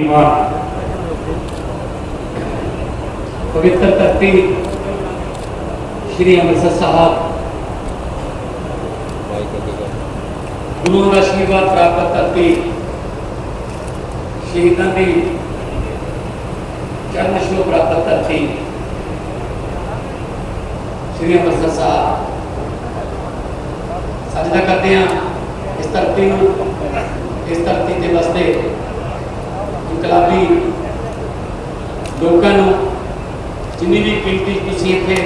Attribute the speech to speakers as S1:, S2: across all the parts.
S1: ਈਮਾਨ ਪਵਿੱਤਰ ਧਰਤੀ ਸ਼੍ਰੀ ਅੰਮ੍ਰਿਤਸਰ ਸਾਹਿਬ ਗੁਰੂ ਦਾ ਆਸ਼ੀਰਵਾਦ ਪ੍ਰਾਪਤ ਧਰਤੀ ਸ਼ਹੀਦਾਂ ਦੀ ਚਰਨ ਛੋਹ ਪ੍ਰਾਪਤ ਧਰਤੀ ਸ਼੍ਰੀ ਅੰਮ੍ਰਿਤਸਰ ਸਾਹਿਬ ਸਜਦਾ ਕਰਦੇ ਹਾਂ ਇਸ ਧਰਤੀ ਨੂੰ ਇਸ ਧਰਤੀ ਤੇ ਵਸਦੇ ਇਨਕਲਾਬੀ ਲੋਕਾਂ ਨੂੰ ਜਿੰਨੀ ਵੀ ਗਿਣਤੀ ਤੁਸੀਂ ਇੱਥੇ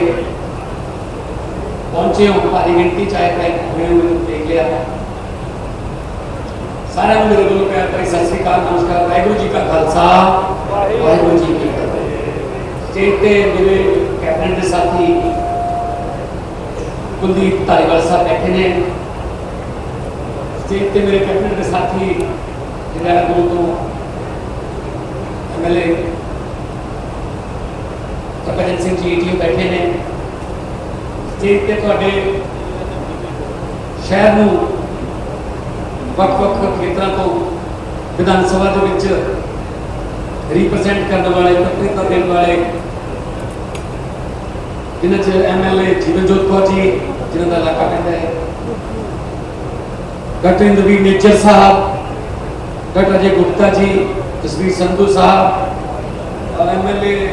S1: ਪਹੁੰਚੇ ਹੋ, ਭਾਰੀ ਗਿਣਤੀ ਚਾਹੇ ਤਾਂ ਹੋਏ ਮੈਨੂੰ ਦੇਖ ਲਿਆ। ਸਾਰਿਆਂ ਨੂੰ ਮੇਰੇ ਵੱਲੋਂ ਪਿਆਰ ਭਰੀ ਸਤਿ ਸ੍ਰੀ ਅਕਾਲ, ਨਮਸਕਾਰ, ਵਾਹਿਗੁਰੂ ਜੀ ਕਾ ਖਾਲਸਾ, ਵਾਹਿਗੁਰੂ ਜੀ ਕੀ ਫਤਿਹ। ਸਟੇਜ ਤੇ ਮੇਰੇ ਕੈਬਨਿਟ ਦੇ ਸਾਥੀ ਕੁਲਦੀਪ ਧਾਰੀਵਾਲ ਸਾਹਿਬ ਬੈਠੇ ਨੇ। ਸਟੇਜ ਤੇ ਮੇਰੇ ਕੈਬਨਿਟ ਦੇ ਸਾਥੀ ਜਿਹੜਾ ਦੋ ਤੋਂ ਐਮਐਲਏ ਪ੍ਰਭਜਨ ਸਿੰਘ ਜੀ ਈਟੀਓ ਬੈਠੇ ਨੇ ਸਟੇਜ ਤੇ ਤੁਹਾਡੇ ਸ਼ਹਿਰ ਨੂੰ ਵੱਖ-ਵੱਖ ਖੇਤਰਾਂ ਤੋਂ ਵਿਧਾਨ ਸਭਾ ਦੇ ਵਿੱਚ ਰਿਪਰੈਜ਼ੈਂਟ ਕਰਨ ਵਾਲੇ, ਪ੍ਰਤੀਨਿਧਤਾ ਦੇਣ ਵਾਲੇ, ਜਿਨ੍ਹਾਂ ਚ ਐਮਐਲਏ ਜੀਵਨਜੋਤ ਕੌਰ ਜੀ, ਜਿਨ੍ਹਾਂ ਦਾ ਇਲਾਕਾ ਪੈਂਦਾ ਹੈ। Doctor Inderbir Nijjar sahib, doctor Ajay Gupta ji Jasvir Sandhu sahib MLA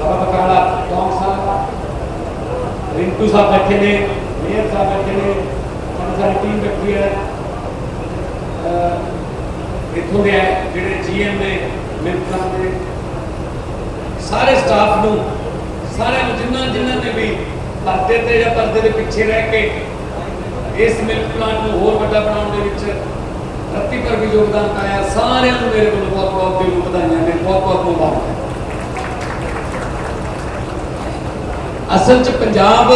S1: Baba Bakala Tong sahib Rinku sahib ਬੈਠੇ ਨੇ, ਮੇਅਰ ਸਾਹਿਬ ਬੈਠੇ ਨੇ, ਸਾਡੀ ਟੀਮ ਬੈਠੀ ਹੈ। ਅਹ ਇੱਥੋਂ ਦੇ ਜਿਹੜੇ ਜੀਐਮ ਨੇ ਮਿੰਟਰਾਂ ਦੇ। ਸਾਰੇ ਸਟਾਫ ਨੂੰ, ਸਾਰਿਆਂ ਨੂੰ ਜਿਨ੍ਹਾਂ ਜਿਨ੍ਹਾਂ ਨੇ ਵੀ ਪਰਦੇ ਤੇ ਜਾਂ ਪਰਦੇ ਦੇ ਪਿੱਛੇ ਰਹਿ ਕੇ ਇਸ ਮਿਲਕ ਪਲਾਂਟ ਨੂੰ ਹੋਰ ਵੱਡਾ ਬਣਾਉਣ ਦੇ ਵਿੱਚ ਰੱਤੀ ਪਰ ਵੀ ਯੋਗਦਾਨ ਪਾਇਆ, ਸਾਰਿਆਂ ਨੂੰ ਮੇਰੇ ਵੱਲੋਂ ਬਹੁਤ ਬਹੁਤ ਦਿਲੋਂ ਵਧਾਈਆਂ ਨੇ, ਬਹੁਤ ਬਹੁਤ ਮੁਬਾਰਕਾਂ। ਅਸਲ 'ਚ ਪੰਜਾਬ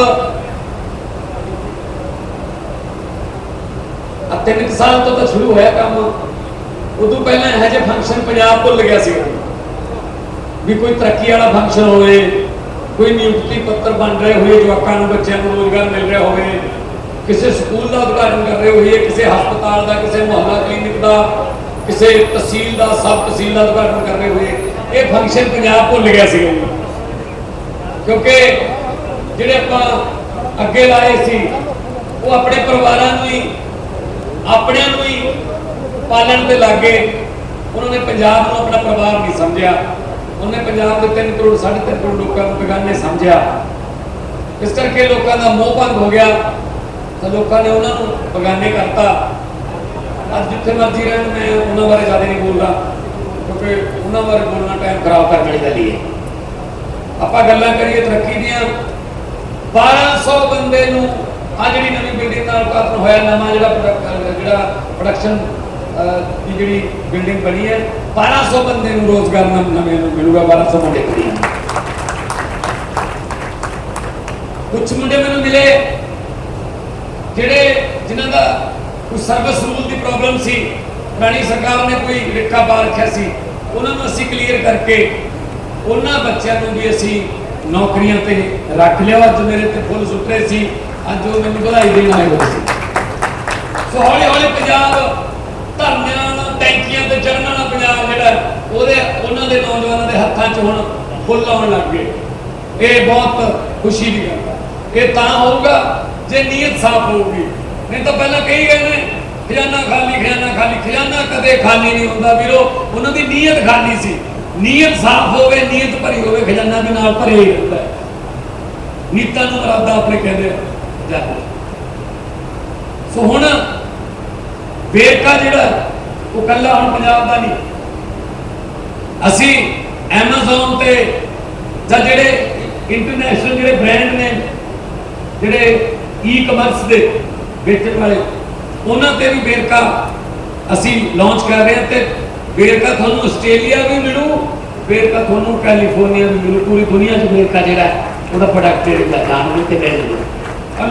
S1: ਆ ਤਿੰਨ ਸਾਲ ਤੋਂ ਤਾਂ ਸ਼ੁਰੂ ਹੋਇਆ ਕੰਮ। ਉਦੋਂ ਪਹਿਲਾਂ ਇਹੋ ਜਿਹੇ ਫੰਕਸ਼ਨ ਪੰਜਾਬ ਭੁੱਲ ਗਿਆ ਸੀ। ਵੀ ਕੋਈ ਤਰੱਕੀ ਵਾਲਾ ਫੰਕਸ਼ਨ ਹੋਵੇ, ਕੋਈ ਨਿਯੁਕਤੀ ਪੱਤਰ ਬਣ ਰਹੇ ਹੋਏ, ਜਵਾਕਾਂ ਨੂੰ ਬੱਚਿਆਂ ਨੂੰ ਰੋਜ਼ਗਾਰ ਮਿਲ ਰਿਹਾ ਹੋਵੇ ਕਿਸੇ ਸਕੂਲ ਦਾ ਉਦਘਾਟਨ ਕਰ ਰਹੇ ਹੋਈਏ, ਕਿਸੇ ਹਸਪਤਾਲ ਦਾ, ਕਿਸੇ ਮੁਹੱਲਾ ਕਲੀਨਿਕ ਦਾ, ਕਿਸੇ ਤਹਿਸੀਲ ਦਾ, ਸਬ ਤਹਿਸੀਲ ਦਾ ਉਦਘਾਟਨ ਕਰ ਰਹੇ ਹੋਏ ਇਹ ਫੰਕਸ਼ਨ ਪੰਜਾਬ ਭੁੱਲ ਗਿਆ ਸੀ ਕਿਉਂਕਿ ਜਿਹੜੇ ਆਪਾਂ ਅੱਗੇ ਲਾਏ ਸੀ, ਉਹ ਆਪਣੇ ਪਰਿਵਾਰਾਂ ਨੂੰ ਹੀ, ਆਪਣਿਆਂ ਨੂੰ ਹੀ ਪਾਲਣ ਤੇ ਲੱਗੇ ਉਹਨਾਂ ਨੇ ਪੰਜਾਬ ਨੂੰ ਆਪਣਾ ਪਰਿਵਾਰ ਨਹੀਂ ਸਮਝਿਆ। ਉਹਨੇ ਪੰਜਾਬ ਦੇ 3 ਕਰੋੜ 3.5 ਕਰੋੜ ਲੋਕਾਂ ਨੂੰ ਬੇਗਾਨੇ ਸਮਝਿਆ। ਇਸ ਕਰਕੇ ਲੋਕਾਂ ਦਾ ਮੋਹ ਭੰਗ ਹੋ ਗਿਆ। ਤਾਂ ਲੋਕਾਂ ਨੇ ਉਹਨਾਂ ਨੂੰ ਬਗਾਨੇ ਕਰਤਾ। ਅੱਜ ਜਿੱਥੇ ਮਰਜ਼ੀ ਰਹਿਣ, ਮੈਂ ਉਹਨਾਂ ਬਾਰੇ ਜ਼ਿਆਦਾ ਨਹੀਂ ਬੋਲਦਾ, ਕਿਉਂਕਿ ਉਹਨਾਂ ਬਾਰੇ ਬੋਲਣਾ ਟਾਈਮ ਖਰਾਬ ਕਰਨ ਵਾਲੀ ਗੱਲ ਹੈ ਆਪਾਂ ਗੱਲਾਂ ਕਰੀਏ, ਤਰੱਕੀ ਦੀਆਂ। 1200 ਬੰਦੇ ਨੂੰ ਆ ਜਿਹੜੀ ਨਵੀਂ ਬਿਲਡਿੰਗ ਨਾਲ ਉਦਘਾਟਨ ਹੋਇਆ, ਨਵਾਂ ਜਿਹੜਾ ਜਿਹੜਾ ਪ੍ਰੋਡਕਸ਼ਨ ਦੀ ਜਿਹੜੀ ਬਿਲਡਿੰਗ ਬਣੀ ਹੈ 1200 ਬੰਦੇ ਨੂੰ ਰੋਜ਼ਗਾਰ ਨਵੇਂ ਨੂੰ ਮਿਲੂਗਾ 1200 ਮੁੰਡੇ ਕੁੜੀਆਂ ਕੁਝ ਮੁੰਡੇ ਮੈਨੂੰ ਮਿਲੇ। ਜਿਹੜੇ ਜਿਨ੍ਹਾਂ ਦਾ ਕੋਈ ਸਰਵਿਸ ਰੂਲ ਦੀ ਪ੍ਰੋਬਲਮ ਸੀ ਪੁਰਾਣੀ ਸਰਕਾਰ ਨੇ ਕੋਈ ਰਿਕਾ ਪਾ ਰੱਖਿਆ ਸੀ, ਉਹਨਾਂ ਨੂੰ ਅਸੀਂ ਕਲੀਅਰ ਕਰਕੇ ਉਹਨਾਂ ਬੱਚਿਆਂ ਨੂੰ ਵੀ ਅਸੀਂ ਨੌਕਰੀਆਂ ਤੇ ਰੱਖ ਲਿਆ। ਅੱਜ ਮੇਰੇ ਤੇ ਫੁੱਲ ਸੁੱਟ ਰਹੇ ਸੀ, ਅੱਜ ਉਹ ਮੈਨੂੰ ਵਧਾਈ ਦੇਣ ਆਏ ਹੋਏ ਸੀ। ਸੋ ਹੌਲੀ ਹੌਲੀ ਪੰਜਾਬ ਧਰਨਿਆਂ ਨਾਲ, ਟੈਂਕੀਆਂ ਤੇ ਚੜਨ ਵਾਲਾ ਪੰਜਾਬ ਜਿਹੜਾ, ਉਹਦੇ ਉਹਨਾਂ ਦੇ ਨੌਜਵਾਨਾਂ ਦੇ ਹੱਥਾਂ 'ਚ ਹੁਣ ਫੁੱਲ ਆਉਣ ਲੱਗ ਗਏ। ਇਹ ਬਹੁਤ ਖੁਸ਼ੀ ਦੀ ਗੱਲ ਹੈ ਇਹ ਤਾਂ ਹੋਊਗਾ ਜੇ ਨੀਅਤ ਸਾਫ਼ ਹੋਊਗੀ। ਨਹੀਂ ਤਾਂ ਪਹਿਲਾਂ ਕਹੀ ਗਏ ਨੇ, ਖਜ਼ਾਨਾ ਖਾਲੀ ਖਜ਼ਾਨਾ ਖਾਲੀ, ਖਜ਼ਾਨਾ ਕਦੇ ਖਾਲੀ ਨਹੀਂ ਹੁੰਦਾ ਵੀਰੋ। ਉਹਨਾਂ ਦੀ ਨੀਅਤ ਖਾਲੀ ਸੀ। ਨੀਅਤ ਸਾਫ਼ ਹੋਵੇ, ਨੀਅਤ ਭਰੀ ਹੋਵੇ, ਖਜ਼ਾਨਾ ਵੀ ਨਾਲ ਭਰਿਆ ਹੀ ਹੁੰਦਾ ਨੀਤਾਂ ਨੂੰ ਮਰਾਦਾ ਆਪਣੇ ਕਹਿੰਦੇ ਜਾ ਸੋ ਹੁਣ ਵੇਰਕਾ ਜਿਹੜਾ, ਉਹ ਕੱਲਾ ਹੁਣ ਪੰਜਾਬ ਦਾ ਨਹੀਂ। ਅਸੀਂ Amazon ਤੇ ਜਾਂ ਜਿਹੜੇ ਇੰਟਰਨੈਸ਼ਨਲ ਜਿਹੜੇ ਬ੍ਰਾਂਡ ਨੇ, ਜਿਹੜੇ ਈ-ਕਮਰਸ ਦੇ ਵੇਚਣ ਵਾਲੇ। ਉਹਨਾਂ ਤੇ ਵੀ ਵੇਰਕਾ ਅਸੀਂ ਲਾਂਚ ਕਰ ਰਹੇ ਹਾਂ ਤੇ ਵੇਰਕਾ ਤੁਹਾਨੂੰ ਆਸਟ੍ਰੇਲੀਆ ਵੀ ਮਿਲੂ, ਵੇਰਕਾ ਤੁਹਾਨੂੰ ਕੈਲੀਫੋਰਨੀਆ ਵੀ ਮਿਲੂ। ਪੂਰੀ ਦੁਨੀਆ 'ਚ ਵੇਰਕਾ ਜਿਹੜਾ ਉਹਦਾ ਪ੍ਰੋਡਕਟ ਜਿਹੜਾ ਜਾਣ ਨੂੰ ਤੇ ਮਿਲ ਜੂ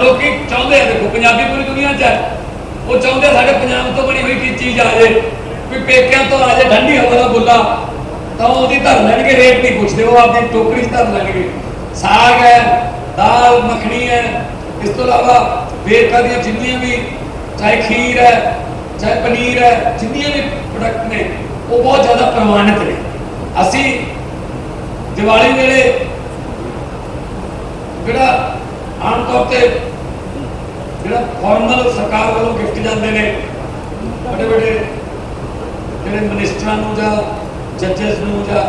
S1: ਲੋਕੀ ਚਾਹੁੰਦੇ ਆ, ਦੇਖੋ, ਪੰਜਾਬੀ ਪੂਰੀ ਦੁਨੀਆ 'ਚ ਹੈ। ਉਹ ਚਾਹੁੰਦੇ ਸਾਡੇ ਪੰਜਾਬ ਤੋਂ ਬਣੀ ਹੋਈ ਚੀਜ਼ ਆ ਜੇ ਵੀ ਪੇਕਿਆਂ ਤੋਂ ਆ ਜੇ ਠੰਡੀ ਹਵਾ ਦਾ ਬੁੱਲਾ, ਤਾਂ ਉਹਦੀ ਧਰ ਲੈਣਗੇ, ਰੇਟ ਨਹੀਂ ਪੁੱਛਦੇ, ਉਹ ਆਪਦੀ ਟੋਕਰੀ ਧਰ ਲੈਣਗੇ। ਸਾਗ ਹੈ, ਦਾਲ, ਮੱਖਣੀ ਹੈ ਇਸ ਤੋਂ ਇਲਾਵਾ ਵੇਰਕਾ ਦੀਆਂ ਜਿੰਨੀਆਂ ਵੀ ਚਾਹੇ ਖੀਰ ਹੈ, ਚਾਹੇ ਪਨੀਰ ਹੈ, ਜਿੰਨੀਆਂ ਵੀ ਪ੍ਰੋਡਕਟ ਨੇ, ਉਹ ਬਹੁਤ ਜ਼ਿਆਦਾ ਪ੍ਰਮਾਣਿਤ ਨੇ। ਅਸੀਂ ਦੀਵਾਲੀ ਵੇਲੇ ਜਿਹੜਾ ਆਮ ਤੌਰ ਤੇ ਜਿਹੜਾ ਫਾਰਮਲ ਸਰਕਾਰ ਵੱਲੋਂ ਗਿਫਟ ਜਾਂਦੇ ਨੇ ਵੱਡੇ ਵੱਡੇ ਜਿਹੜੇ ਮਿਨਿਸਟਰਾਂ ਨੂੰ ਜਾਂ ਜੱਜਸ ਨੂੰ ਜਾਂ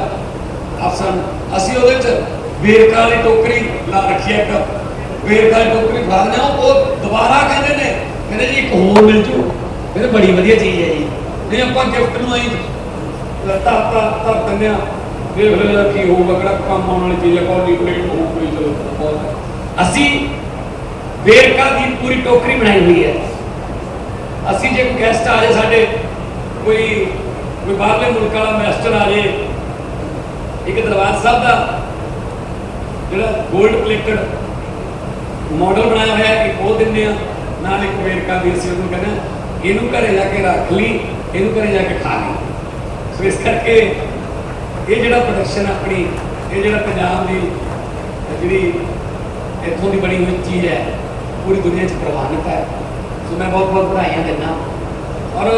S1: ਅਫਸਰਾਂ ਨੂੰ ਅਸੀਂ ਉਹਦੇ ਚ ਵੇਰਕਾ ਵਾਲੀ ਟੋਕਰੀ ਲਾ ਰੱਖੀ ਹੈ ਇੱਕ। ਵੇਰਕਾ ਵਾਲੀ ਟੋਕਰੀ ਫੜਾ ਉਹ ਦੁਬਾਰਾ ਕਹਿੰਦੇ ਨੇ, ਕਹਿੰਦੇ ਜੀ ਇੱਕ ਹੋਰ ਮਿਲ ਜੂ। ਕਹਿੰਦੇ ਬੜੀ ਵਧੀਆ ਚੀਜ਼ ਹੈ ਜੀ। ਨਹੀਂ, ਆਪਾਂ ਗਿਫਟ ਨੂੰ ਆਈ ਤਾਂ ਤਾਂ ਤਾਂ ਦਿੰਦੇ ਦੇਖ ਲੈਣਾ ਕੀ ਹੋਊਗਾ, ਕਿਹੜਾ ਕੰਮ ਆਉਣ ਵਾਲੀ ਚੀਜ਼ ਹੈ ਕੋਈ ਪਲੇਟ ਹੋਊ ਚਲੋ, ਬਹੁਤ ਅਸੀਂ ਵੇਰਕਾ ਦੀ ਪੂਰੀ ਟੋਕਰੀ ਬਣਾਈ ਹੋਈ ਹੈ। ਅਸੀਂ ਜੇ ਕੋਈ ਗੈਸਟ ਆ ਜਾਏ ਸਾਡੇ, ਕੋਈ ਕੋਈ ਬਾਹਰਲੇ ਮੁਲਕ ਵਾਲਾ ਮਿਨਿਸਟਰ ਆ ਜਾਏ ਇੱਕ ਦਰਬਾਰ ਸਾਹਿਬ ਦਾ ਜਿਹੜਾ 골ਡ ਪਲੇਟਡ ਮਾਡਲ ਬਣਾਇਆ ਹੋਇਆ ਹੈ ਇੱਕ ਉਹ ਦਿੰਦੇ ਆ। ਨਾਲ ਇੱਕ ਵੇਰਕਾ ਦੀ ਅਸੀਂ ਉਹਨੂੰ ਕਹਿੰਦੇ ਹਾਂ, ਇਹਨੂੰ ਘਰੇ ਜਾ ਕੇ ਰੱਖ ਲਈ ਇਹਨੂੰ ਘਰੇ ਜਾ ਕੇ ਖਾ ਲਈ। ਸੋ ਇਸ ਕਰਕੇ ਇਹ ਜਿਹੜਾ ਪ੍ਰੋਡਕਸ਼ਨ ਆਪਣੀ ਇਹ ਜਿਹੜਾ ਪੰਜਾਬ ਦੀ ਜਿਹੜੀ ਇੱਥੋਂ ਦੀ ਬਣੀ ਹੋਈ ਚੀਜ਼ ਹੈ ਪੂਰੀ ਦੁਨੀਆ 'ਚ ਪ੍ਰਵਾਨਿਤ ਹੈ। ਸੋ ਮੈਂ ਬਹੁਤ ਬਹੁਤ ਵਧਾਈਆਂ ਦਿੰਦਾ। ਔਰ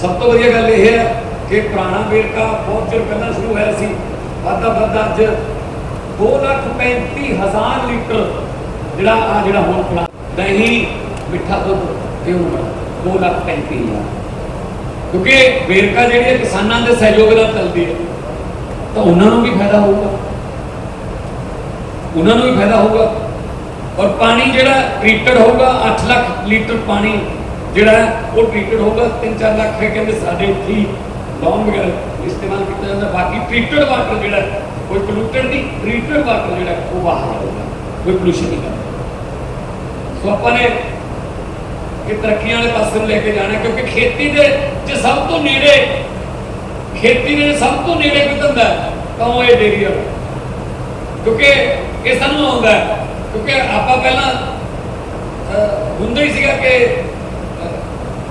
S1: ਸਭ ਤੋਂ ਵਧੀਆ ਗੱਲ ਇਹ ਹੈ ਕਿ ਪੁਰਾਣਾ ਵੇਰਕਾ ਬਹੁਤ ਚਿਰ ਪਹਿਲਾਂ ਸ਼ੁਰੂ ਹੋਇਆ ਸੀ। ਵਾਧਾ ਵਾਧਾ ਅੱਜ 235000 ਲੀਟਰ ਜਿਹੜਾ ਆ ਜਿਹੜਾ ਹੁਣ ਪਲਾ ਦਹੀਂ, ਮਿੱਠਾ ਦੁੱਧ ਤੇ ਉਹ 235000 ਕਿਉਂਕਿ ਵੇਰਕਾ ਜਿਹੜੀ ਹੈ ਕਿਸਾਨਾਂ ਦੇ ਸਹਿਯੋਗ ਨਾਲ ਚੱਲਦੀ ਹੈ, ਤਾਂ ਉਹਨਾਂ ਨੂੰ ਵੀ ਫਾਇਦਾ ਹੋਊਗਾ। ਉਹਨਾਂ ਨੂੰ ਵੀ ਫਾਇਦਾ ਹੋਊਗਾ। ਔਰ ਪਾਣੀ ਜਿਹੜਾ ਟ੍ਰੀਟਡ ਹੋਊਗਾ 8 ਲੱਖ ਲੀਟਰ ਪਾਣੀ ਜਿਹੜਾ ਉਹ ਟ੍ਰੀਟਡ ਹੋਊਗਾ। 3-4 ਲੱਖ ਹੈ, ਕਹਿੰਦੇ ਸਾਡੇ ਇੱਥੇ ਹੀ ਲੌਂਗ ਵਗੈਰਾ ਇਸਤੇਮਾਲ ਕੀਤਾ ਜਾਂਦਾ। ਬਾਕੀ ਟ੍ਰੀਟਡ ਵਾਟਰ ਜਿਹੜਾ ਕੋਈ ਪੋਲੂਟਡ ਨਹੀਂ ਟ੍ਰੀਟਡ ਵਾਟਰ ਜਿਹੜਾ ਉਹ ਬਾਹਰ ਆਊਗਾ ਕੋਈ ਪੋਲੂਸ਼ਨ ਨਹੀਂ ਕਰਦਾ। ਸੋ ਆਪਾਂ ਨੇ ਕਿ ਤਰੱਕੀਆਂ ਵਾਲੇ ਪਾਸੇ ਨੂੰ ਲੈ ਕੇ ਜਾਣਾ ਕਿਉਂਕਿ ਖੇਤੀ ਦੇ ਜੇ ਸਭ ਤੋਂ ਨੇੜੇ, ਖੇਤੀ ਦੇ ਸਭ ਤੋਂ ਨੇੜੇ ਕੋਈ ਧੰਦਾ ਤਾਂ ਉਹ ਇਹ ਡੇਰੀ ਆ। ਕਿਉਂਕਿ ਇਹ ਸਾਨੂੰ ਆਉਂਦਾ ਕਿਉਂਕਿ ਆਪਾਂ ਪਹਿਲਾਂ ਹੁੰਦਾ ਹੀ ਸੀਗਾ ਕਿ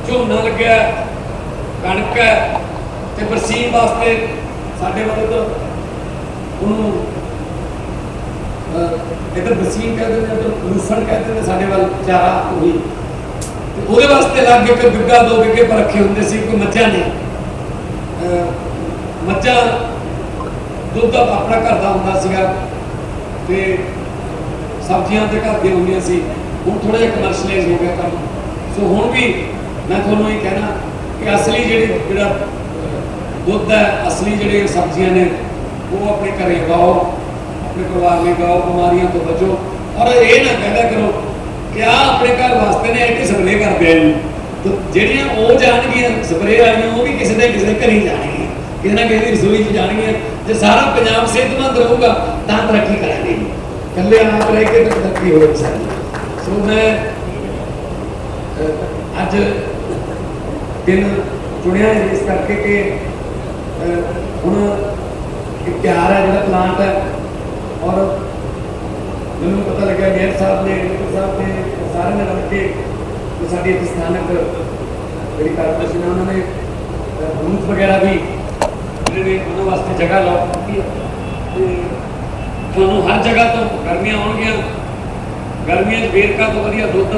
S1: ਝੋਨਾ ਲੱਗਿਆ, ਕਣਕ ਹੈ, ਤੇ ਬਰਸੀਨ ਵਾਸਤੇ ਸਾਡੇ ਵੱਲ ਤਾਂ ਉਹਨੂੰ ਅਹ, ਇੱਧਰ ਕਹਿੰਦੇ ਨੇ ਇੱਧਰ ਲੂਸਣ ਕਹਿੰਦੇ ਨੇ ਸਾਡੇ ਵੱਲ ਚਾਰਾ ਉਹੀ ਉਹਦੇ ਵਾਸਤੇ ਲੱਗ ਕੇ ਬਿੱਗਾ ਦੋ ਬਿੱਗੇ ਪਰ ਰੱਖੇ ਹੁੰਦੇ ਸੀ ਕੋਈ ਮੱਝਾਂ ਨੇ ਮੱਝਾਂ ਦੁੱਧ ਆਪਣਾ ਘਰ ਦਾ ਹੁੰਦਾ ਸੀਗਾ। ਤੇ ਸਬਜ਼ੀਆਂ ਤੇ ਘਰ ਦੀਆਂ ਹੁੰਦੀਆਂ ਸੀ। ਹੁਣ ਥੋੜਾ ਜਿਹਾ ਕਮਰਸ਼ੀਅਲਾਈਜ਼ ਹੋ ਗਿਆ ਕੰਮ। ਸੋ ਹੁਣ ਵੀ ਮੈਂ ਤੁਹਾਨੂੰ ਇਹ ਕਹਿਣਾ ਕਿ ਅਸਲੀ ਜਿਹੜੇ ਜਿਹੜਾ ਦੁੱਧ ਹੈ ਅਸਲੀ ਜਿਹੜੇ ਸਬਜ਼ੀਆਂ ਨੇ ਉਹ ਆਪਣੇ ਘਰੇ ਉਗਾਓ ਆਪਣੇ ਪਰਿਵਾਰ ਲਈ ਉਗਾਓ ਬਿਮਾਰੀਆਂ ਤੋਂ ਬਚੋ। ਔਰ ਇਹ ਨਾ ਕਹਿਦਾ ਕਰੋ ਕਿ ਆ ਆਪਣੇ ਘਰ ਵਾਸਤੇ ਨੇ ਐਂਟੀ ਸਪਰੇ ਕਰਦੇ ਆ ਜੀ। ਜਿਹੜੀਆਂ ਉਹ ਜਾਣਗੀਆਂ ਸਪਰੇ ਵਾਲੀਆਂ, ਉਹ ਵੀ ਕਿਸੇ ਦੇ ਕਿਸੇ ਦੇ ਘਰੀ ਜਾਣਗੀਆਂ। ਕਿਸੇ ਨਾ ਕਿਸੇ ਦੀ ਰਸੋਈ 'ਚ ਜਾਣਗੀਆਂ। ਜੇ ਸਾਰਾ ਪੰਜਾਬ ਸਿਹਤਮੰਦ ਰਹੂਗਾ, ਤਾਂ ਤਰੱਕੀ ਕਰਾਂਗੇ ਜੀ। ਇਕੱਲੇ ਆਪ ਰਹਿ ਕੇ ਤਰੱਕੀ ਹੋ ਸਕਦੀ। ਸੋ ਮੈਂ ਅੱਜ ਦਿਨ ਚੁਣਿਆ ਹੈ ਇਸ ਕਰਕੇ ਕਿ ਹੁਣ ਇੱਕ ਤਿਆਰ ਹੈ ਜਿਹੜਾ ਪਲਾਂਟ ਹੈ। ਔਰ ਮੈਨੂੰ ਪਤਾ ਲੱਗਿਆ, ਮੇਅਰ ਸਾਹਿਬ ਨੇ, ਡਿਪਟੀ ਸਾਹਿਬ ਨੇ, ਸਾਰੇ ਨੇ ਰਲ ਕੇ ਜੋ ਸਾਡੀ ਇੱਥੇ ਸਥਾਨਕ ਜਿਹੜੀ ਕਾਰਪੋਰੇਸ਼ਨ ਹੈ, ਉਹਨਾਂ ਨੇ ਬੂਥ ਵਗੈਰਾ ਵੀ ਜਿਹੜੇ ਨੇ ਉਹਨਾਂ ਵਾਸਤੇ ਜਗ੍ਹਾ ਲਾਉ ਕੀਤੀ ਹੈ। ਤੇ ਤੁਹਾਨੂੰ ਹਰ ਜਗ੍ਹਾ ਤੋਂ ਗਰਮੀਆਂ ਆਉਣਗੀਆਂ। ਗਰਮੀਆਂ 'ਚ ਵੇਰਕਾ ਤੋਂ ਵਧੀਆ ਦੁੱਧ,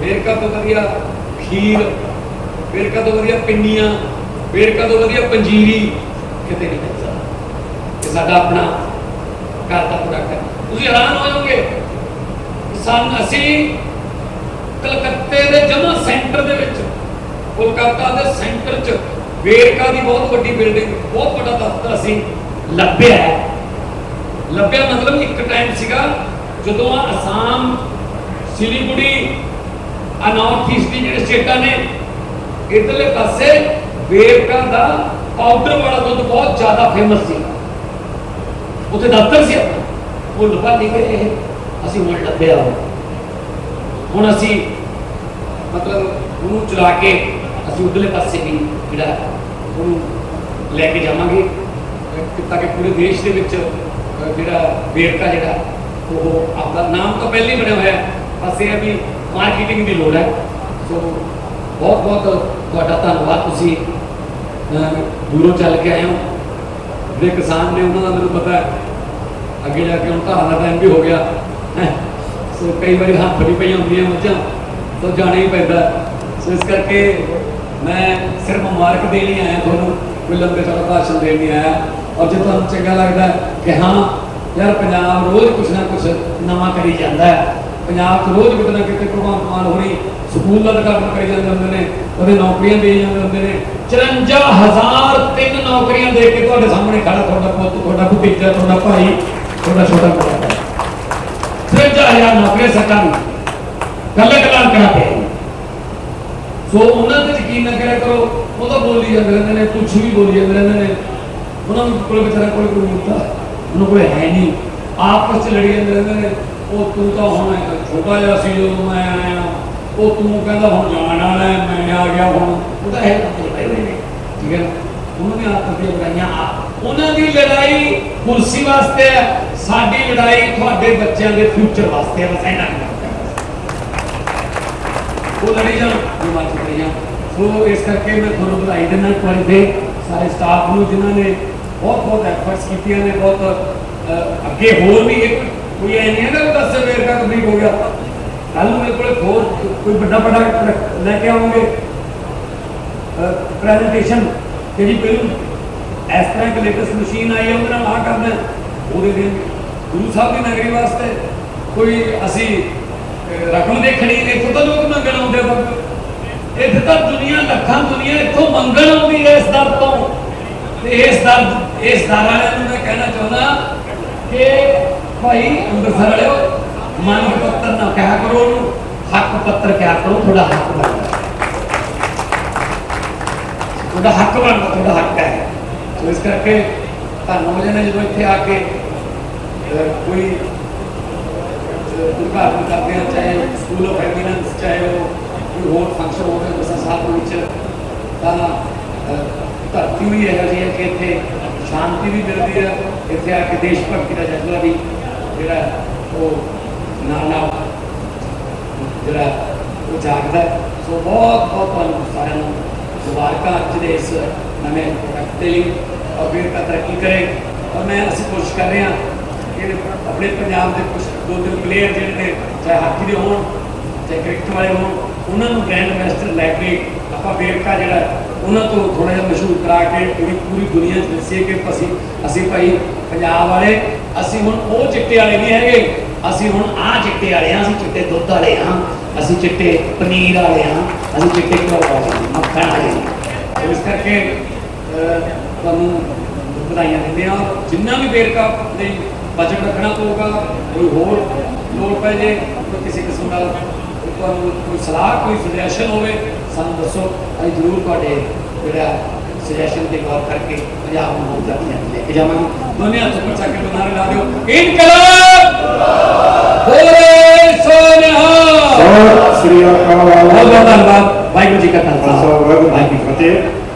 S1: ਵੇਰਕਾ ਤੋਂ ਵਧੀਆ ਖੀਰ, ਵੇਰਕਾ ਤੋਂ ਵਧੀਆ ਪਿੰਨੀਆਂ, ਵੇਰਕਾ ਤੋਂ ਵਧੀਆ ਪੰਜੀਰੀ ਕਿਤੇ ਨਹੀਂ ਮਿਲ ਸਕਦਾ ਇਹ ਸਾਡਾ ਆਪਣਾ ਘਰ ਦਾ ਪ੍ਰੋਡਕਟ ਹੈ। ਤੁਸੀਂ ਹੈਰਾਨ ਹੋ ਜਾਓਗੇ ਸਾਨੂੰ ਅਸੀਂ ਕਲਕੱਤੇ ਦੇ ਜਮਾ ਸੈਂਟਰ ਦੇ ਵਿੱਚ, ਕੋਲਕਾਤਾ ਦੇ ਸੈਂਟਰ 'ਚ ਵੇਰਕਾ ਦੀ ਬਹੁਤ ਵੱਡੀ ਬਿਲਡਿੰਗ ਬਹੁਤ ਵੱਡਾ ਦਫ਼ਤਰ ਅਸੀਂ ਲੱਭਿਆ ਲੱਭਿਆ ਮਤਲਬ ਇੱਕ ਟਾਈਮ ਸੀਗਾ ਜਦੋਂ ਆ ਅਸਾਮ, ਸਿਲੀਗੁੜੀ, ਆ ਨਾਰਥ ਈਸਟ ਦੀ ਜਿਹੜੇ ਸਟੇਟਾਂ ਨੇ, ਇਧਰਲੇ ਪਾਸੇ ਵੇਰਕਾ ਦਾ ਪਾਊਡਰ ਵਾਲਾ ਦੁੱਧ ਬਹੁਤ ਜ਼ਿਆਦਾ ਫੇਮਸ ਸੀ ਉੱਥੇ ਦਫ਼ਤਰ ਸੀ ਆਪਣਾ। ਉਹ ਲੱਭਾ ਨਹੀਂ ਗਏ ਅਸੀਂ ਹੁਣ ਲੱਭਿਆ ਉਹ। ਹੁਣ ਅਸੀਂ, ਮਤਲਬ ਉਹਨੂੰ ਚਲਾ ਕੇ ਅਸੀਂ ਉਧਰਲੇ ਪਾਸੇ ਵੀ ਜਿਹੜਾ ਉਹਨੂੰ ਲੈ ਕੇ ਜਾਵਾਂਗੇ। ਤਾਂ ਕਿ ਪੂਰੇ ਦੇਸ਼ ਦੇ ਵਿੱਚ ਜਿਹੜਾ ਵੇਰਕਾ ਜਿਹੜਾ, ਉਹ ਆਪਦਾ ਨਾਮ ਤਾਂ ਪਹਿਲਾਂ ਹੀ ਬਣਿਆ ਹੋਇਆ ਬਸ ਇਹ ਹੈ ਵੀ ਮਾਰਕੀਟਿੰਗ ਦੀ ਲੋੜ ਹੈ। ਸੋ ਬਹੁਤ ਬਹੁਤ ਤੁਹਾਡਾ ਧੰਨਵਾਦ। ਤੁਸੀਂ ਦੂਰੋਂ ਚੱਲ ਕੇ ਆਏ ਹੋ। ਜਿਹੜੇ ਕਿਸਾਨ ਨੇ ਉਹਨਾਂ ਦਾ ਮੈਨੂੰ ਪਤਾ ਹੈ। ਅੱਗੇ ਜਾ ਕੇ ਹੁਣ ਧਾਰਾਂ ਦਾ ਟਾਈਮ ਵੀ ਹੋ ਗਿਆ। ਸੋ ਕਈ ਵਾਰੀ ਹੱਥ ਫੜੀ ਪਈਆਂ ਹੁੰਦੀਆਂ ਮੱਝਾਂ। ਤਾਂ ਜਾਣਾ ਹੀ ਪੈਂਦਾ ਸੋ ਇਸ ਕਰਕੇ ਮੈਂ ਸਿਰਫ ਮੁਬਾਰਕ ਦੇਣ ਹੀ ਆਇਆ ਤੁਹਾਨੂੰ। ਕੋਈ ਲੰਬੇ ਚੌੜਾ ਭਾਸ਼ਣ ਦੇਣ ਨਹੀਂ ਆਇਆ। ਔਰ ਜੇ ਤੁਹਾਨੂੰ ਚੰਗਾ ਲੱਗਦਾ ਕਿ ਹਾਂ, ਯਾਰ ਪੰਜਾਬ ਰੋਜ਼ ਕੁਛ ਨਾ ਕੁਛ ਨਵਾਂ ਕਰੀ ਜਾਂਦਾ ਹੈ। ਪੰਜਾਬ 'ਚ ਰੋਜ਼ ਕਿਤੇ ਨਾ ਕਿਤੇ ਭਗਵੰਤ ਮਾਨ ਹੋਣੀ, ਸਕੂਲ ਦਾ ਉਦਘਾਟਨ ਕਰੀ ਜਾਂਦੇ ਹੁੰਦੇ ਨੇ, ਉਹਦੇ ਨੌਕਰੀਆਂ ਦੇ ਜਾਂਦੇ ਹੁੰਦੇ ਨੇ। 54000 ਤਿੰਨ ਨੌਕਰੀਆਂ ਦੇ ਕੇ ਤੁਹਾਡੇ ਸਾਹਮਣੇ ਖੜਾ ਤੁਹਾਡਾ ਪੁੱਤ, ਤੁਹਾਡਾ ਭਤੀਜਾ, ਤੁਹਾਡਾ ਭਾਈ, ਤੁਹਾਡਾ ਛੋਟਾ ਭਰਾ। 53000 ਨੌਕਰੀਆਂ ਸਰਕਾਰ ਨੂੰ ਕੱਲੇ ਕਲਾਮ ਕਰਾ ਪਿਆ ਸੋ ਉਹਨਾਂ ਤੇ ਯਕੀਨ ਨਾ ਕਰਿਆ ਕਰੋ, ਉਹ ਤਾਂ ਬੋਲੀ ਜਾਂਦੇ ਰਹਿੰਦੇ ਨੇ, ਕੁਛ ਵੀ ਬੋਲੀ ਜਾਂਦੇ ਰਹਿੰਦੇ ਨੇ। ਉਹਨਾਂ ਨੂੰ ਕੋਲ ਵਿਚਾਰਾ ਕੋਲ ਕੋਈ ਮੁੱਦਾ ਉਹਨਾਂ ਕੋਲ ਹੈ ਨਹੀਂ। ਆਪਸ ਚ ਲੜੀ ਜਾਂਦੇ ਰਹਿੰਦੇ ਨੇ। ਉਹ ਤੂੰ ਤਾਂ ਹੁਣ ਛੋਟਾ ਜਿਹਾ ਸੀ ਜਦੋਂ ਮੈਂ ਆਇਆ। ਉਹ ਤੂੰ ਕਹਿੰਦਾ ਹੁਣ ਜਾਣ ਵਾਲਾ ਮੈਂ ਆ ਗਿਆ ਹੁਣ। ਉਹ ਤਾਂ ਹੈ ਤਾਂ ਪਏ ਹੋਏ ਨੇ। ਠੀਕ ਹੈ ਉਹਨਾਂ ਨੇ ਆਪਸ ਦੀਆਂ ਲੜਾਈਆਂ ਆਪ ਉਹਨਾਂ ਦੀ ਲੜਾਈ ਕੁਰਸੀ ਵਾਸਤੇ ਹੈ। ਸਾਡੀ ਲੜਾਈ ਤੁਹਾਡੇ ਬੱਚਿਆਂ ਦੇ ਫਿਊਚਰ ਵਾਸਤੇ ਹੈ। ਬਸ ਇਹਨਾਂ ਨੂੰ ਉਹ ਲੜੀ ਜਾਣ। ਜੋ ਮਰਜ਼ੀ ਕਰੀ ਜਾਣ। ਸੋ ਇਸ ਕਰਕੇ ਮੈਂ ਤੁਹਾਨੂੰ ਵਧਾਈ ਦਿੰਦਾ ਇੱਕ ਵਾਰੀ ਸਾਰੇ ਸਟਾਫ ਨੂੰ ਜਿਨ੍ਹਾਂ ਨੇ ਬਹੁਤ ਬਹੁਤ ਐਫਰਟਸ ਕੀਤੀਆਂ ਨੇ, ਬਹੁਤ ਅੱਗੇ ਹੋਰ ਵੀ ਇੱਕ ਕੋਈ ਐ ਨਹੀਂ ਨਾ ਕਿ 10 ਕੰਪਲੀਟ ਹੋ ਗਿਆ ਕੱਲ ਨੂੰ ਮੇਰੇ ਕੋਲੇ ਹੋਰ ਕੋਈ ਵੱਡਾ ਵੱਡਾ ਲੈ ਕੇ ਆਉਂਗੇ। ਪ੍ਰੈਜੈਂਟੇਸ਼ਨ ਜਿਹੜੀ ਪਹਿਲੂ ਇਸ ਤਰ੍ਹਾਂ ਇੱਕ ਲੇਟੈਸਟ ਮਸ਼ੀਨ ਆਈ ਹੈ ਉਹਦੇ ਨਾਲ ਕਰਨਾ। ਉਹਦੇ ਦੇ ਗੁਰੂ ਸਾਹਿਬ ਦੀ ਨਗਰੀ ਵਾਸਤੇ ਕੋਈ ਅਸੀਂ ਰਕਮ ਦੇਖਣੀ, ਇੱਥੋਂ ਤਾਂ ਲੋਕ ਮੰਗਣ ਆਉਂਦੇ ਬਾਬੇ। ਇੱਥੇ ਤਾਂ ਦੁਨੀਆ, ਲੱਖਾਂ ਦੁਨੀਆ ਇੱਥੋਂ ਮੰਗਣ ਆਉਂਦੀ ਹੈ ਇਸ ਦਰ ਤੋਂ। ਤੇ ਇਸ ਦਰ ਇਸ ਦਰ ਵਾਲਿਆਂ ਨੂੰ ਮੈਂ ਕਹਿਣਾ ਚਾਹੁੰਦਾ ਕਿ ਭਾਈ ਅੰਮ੍ਰਿਤਸਰ ਵਾਲਿਓ ਮੰਗ ਪੱਤਰ ਨਾ ਕਿਹਾ ਕਰੋ ਉਹਨੂੰ ਹੱਕ ਪੱਤਰ ਕਿਹਾ ਕਰੋ ਤੁਹਾਡਾ ਹੱਕ ਬਣਦਾ ਤੁਹਾਡਾ ਹੱਕ ਬਣਦਾ ਤੁਹਾਡਾ ਹੱਕ ਹੈ ਸੋ ਇਸ ਕਰਕੇ ਤੁਹਾਨੂੰ ਜਿਹਨੇ ਜਦੋਂ ਇੱਥੇ ਆ ਕੇ ਅਹ, ਕੋਈ ਉਦਘਾਟਨ ਕਰਦੇ ਹਾਂ ਚਾਹੇ ਸਕੂਲ ਆਫ ਐਮੀਨੈਂਸ ਚਾਹੇ ਉਹ ਕੋਈ ਹੋਰ ਫੰਕਸ਼ਨ ਹੋਵੇ ਬਸਾ ਸਾਹਿਬ ਵਿੱਚ ਤਾਂ ਅਹ, ਧਰਤੀ ਵੀ ਇਹੋ ਜਿਹੀ ਹੈ ਕਿ ਇੱਥੇ ਸ਼ਾਂਤੀ ਵੀ ਮਿਲਦੀ ਹੈ ਇੱਥੇ ਆ ਕੇ ਦੇਸ਼ ਭਗਤੀ ਦਾ ਜਜ਼ਬਾ ਵੀ ਜਿਹੜਾ ਉਹ ਨਾਲ ਜਿਹੜਾ ਉਹ ਜਾਗਦਾ ਸੋ ਬਹੁਤ ਬਹੁਤ ਤੁਹਾਨੂੰ ਸਾਰਿਆਂ ਨੂੰ ਮੁਬਾਰਕਾਂ ਅੱਜ ਦੇ ਇਸ ਨਵੇਂ ਪ੍ਰੋਜੈਕਟ ਦੇ ਲਈ। ਔਰ ਫਿਰ ਤਾਂ ਤਰੱਕੀ ਕਰੇ। ਔਰ ਮੈਂ ਅਸੀਂ ਕੋਸ਼ਿਸ਼ ਕਰ ਰਹੇ ਹਾਂ ਕਿ ਆਪਣੇ ਪੰਜਾਬ ਦੇ ਕੁਝ ਦੋ ਤਿੰਨ ਪਲੇਅਰ ਜਿਹੜੇ ਨੇ, ਚਾਹੇ ਹਾਕੀ ਦੇ ਹੋਣ, ਚਾਹੇ ਕ੍ਰਿਕਟ ਵਾਲੇ ਹੋਣ ਉਹਨਾਂ ਨੂੰ ਗ੍ਰੈਂਡ ਮਾਸਟਰ ਲੈ ਕੇ ਆਪਾਂ ਵੇਰਕਾ ਜਿਹੜਾ ਉਹਨਾਂ ਤੋਂ ਥੋੜਾ ਜਿਹਾ ਮਸ਼ਹੂਰ ਕਰਾ ਕੇ ਪੂਰੀ ਪੂਰੀ ਦੁਨੀਆ 'ਚ ਦੱਸੀਏ ਕਿ ਅਸੀਂ ਅਸੀਂ ਭਾਈ ਪੰਜਾਬ ਵਾਲੇ, ਅਸੀਂ ਹੁਣ ਉਹ ਚਿੱਟੇ ਵਾਲੇ ਨਹੀਂ ਹੈਗੇ। ਅਸੀਂ ਹੁਣ ਆਹ ਚਿੱਟੇ ਵਾਲੇ ਹਾਂ, ਅਸੀਂ ਚਿੱਟੇ ਦੁੱਧ ਵਾਲੇ ਹਾਂ, ਅਸੀਂ ਚਿੱਟੇ ਪਨੀਰ ਵਾਲੇ ਹਾਂ, ਅਸੀਂ ਚਿੱਟੇ ਘਿਓ ਵਾਲੇ ਹਾਂ, ਮੱਖਣ ਵਾਲੇ ਇਸ ਕਰਕੇ ਤੁਹਾਨੂੰ ਵਧਾਈਆਂ ਦਿੰਦੇ ਹਾਂ। ਜਿੰਨਾ ਵੀ ਵੇਰਕਾ ਲਈ ਬਜਟ ਰੱਖਣਾ ਪਊਗਾ, ਕੋਈ ਹੋਰ ਲੋੜ ਪੈ ਜੇ ਕਿਸੇ ਕਿਸਮ ਦਾ ਤੁਹਾਨੂੰ ਕੋਈ ਸਲਾਹ ਕੋਈ ਸੁਜੈਸ਼ਨ ਹੋਵੇ ਸਾਨੂੰ ਦੱਸੋ। ਅਸੀਂ ਜ਼ਰੂਰ ਤੁਹਾਡੇ ਜਿਹੜਾ ਸੁਜੈਸ਼ਨ ਤੇ ਗੌਰ ਕਰਕੇ ਪੰਜਾਬ ਨੂੰ ਹੋਰ ਤਰੱਕੀਆਂ ਲੈ ਕੇ ਜਾਵਾਂਗੇ। ਦੋਨੇ ਹੱਥ ਉੱਪਰ ਚੱਕ ਕੇ ਨਾਰੇ ਲਾ ਦਿਓ। ਇਨਕਲਾਬ! ਬੋਲੇ ਸੋਨਹਾ!
S2: ਸਤਿ ਸ੍ਰੀ ਅਕਾਲ।
S1: ਬਹੁਤ ਬਹੁਤ ਧੰਨਵਾਦ। ਵਾਹਿਗੁਰੂ ਜੀ ਕਾ ਖਾਲਸਾ।
S2: ਜੀ ਕੀ
S1: ਵਾਹਿਗੁਰੂ ਜੀ ਕੀ
S2: ਫਤਿਹ।